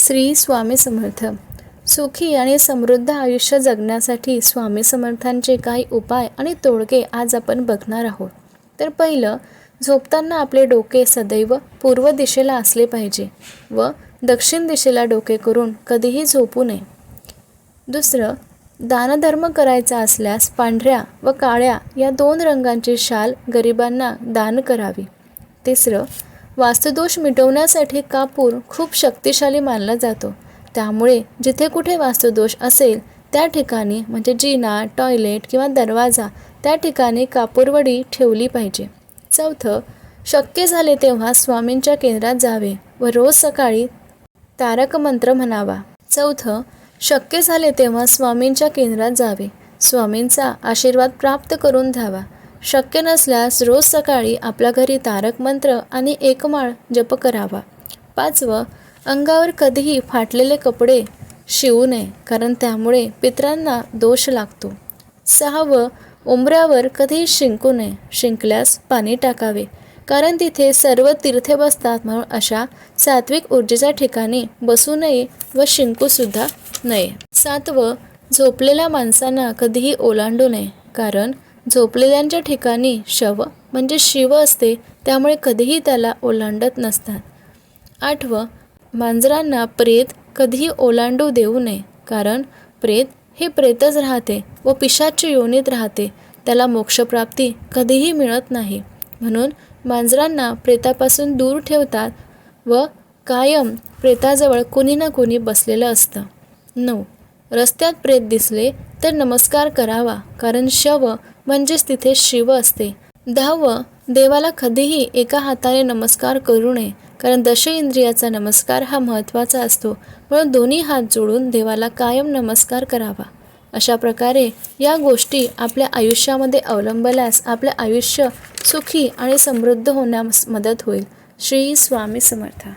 श्री स्वामी समर्थ. सुखी आणि समृद्ध आयुष्य जगण्यासाठी स्वामी समर्थांचे काही उपाय आणि तोडगे आज आपण बघणार आहोत. तर पहिलं झोपताना आपले डोके सदैव पूर्व दिशेला असले पाहिजे व दक्षिण दिशेला डोके करून कधीही झोपू नये. दुसरं दानधर्म करायचा असल्यास पांढऱ्या व काळ्या या दोन रंगांची शाल गरिबांना दान करावी. तिसरं वास्तुदोष मिटवण्यासाठी कापूर खूप शक्तिशाली मानला जातो. त्यामुळे जिथे कुठे वास्तुदोष असेल त्या ठिकाणी म्हणजे जिना टॉयलेट किंवा दरवाजा त्या ठिकाणी कापूरवडी ठेवली पाहिजे. चौथं शक्य झाले तेव्हा स्वामींच्या केंद्रात जावे व रोज सकाळी तारक मंत्र म्हणावा. चौथं शक्य झाले तेव्हा स्वामींच्या केंद्रात जावे. स्वामींचा आशीर्वाद प्राप्त करून घ्यावा. शक्य नसल्यास रोज सकाळी आपल्या घरी तारक मंत्र आणि एकमाळ जप करावा. पाचवं अंगावर कधीही फाटलेले कपडे शिवू नये कारण त्यामुळे पितरांना दोष लागतो. सहावं उंबऱ्यावर कधीही शिंकू नये शिंकल्यास पाणी टाकावे कारण तिथे सर्व तीर्थे बसतात म्हणून अशा सात्विक ऊर्जेच्या ठिकाणी बसू नये व शिंकूसुद्धा नये. सातवं झोपलेल्या माणसांना कधीही ओलांडू नये कारण झोपलेल्यांच्या ठिकाणी शव म्हणजे शिव असते त्यामुळे कधीही त्याला ओलांडत नसतात. आठवं मांजरांना प्रेत कधीही ओलांडू देऊ नये कारण प्रेत हे प्रेतच राहते व पिशाच्या योनीत राहते त्याला मोक्षप्राप्ती कधीही मिळत नाही. म्हणून मांजरांना प्रेतापासून दूर ठेवतात व कायम प्रेताजवळ कोणी ना कोणी बसलेलं असतं. नऊ रस्त्यात प्रेत दिसले तर नमस्कार करावा कारण शव म्हणजेच तिथे शिव असते. दहावं देवाला कधीही एका हाताने नमस्कार करू नये कारण दश इंद्रियाचा नमस्कार हा महत्त्वाचा असतो. म्हणून दोन्ही हात जोडून देवाला कायम नमस्कार करावा. अशा प्रकारे या गोष्टी आपल्या आयुष्यामध्ये अवलंबल्यास आपले आयुष्य सुखी आणि समृद्ध होण्यास मदत होईल. श्री स्वामी समर्थ.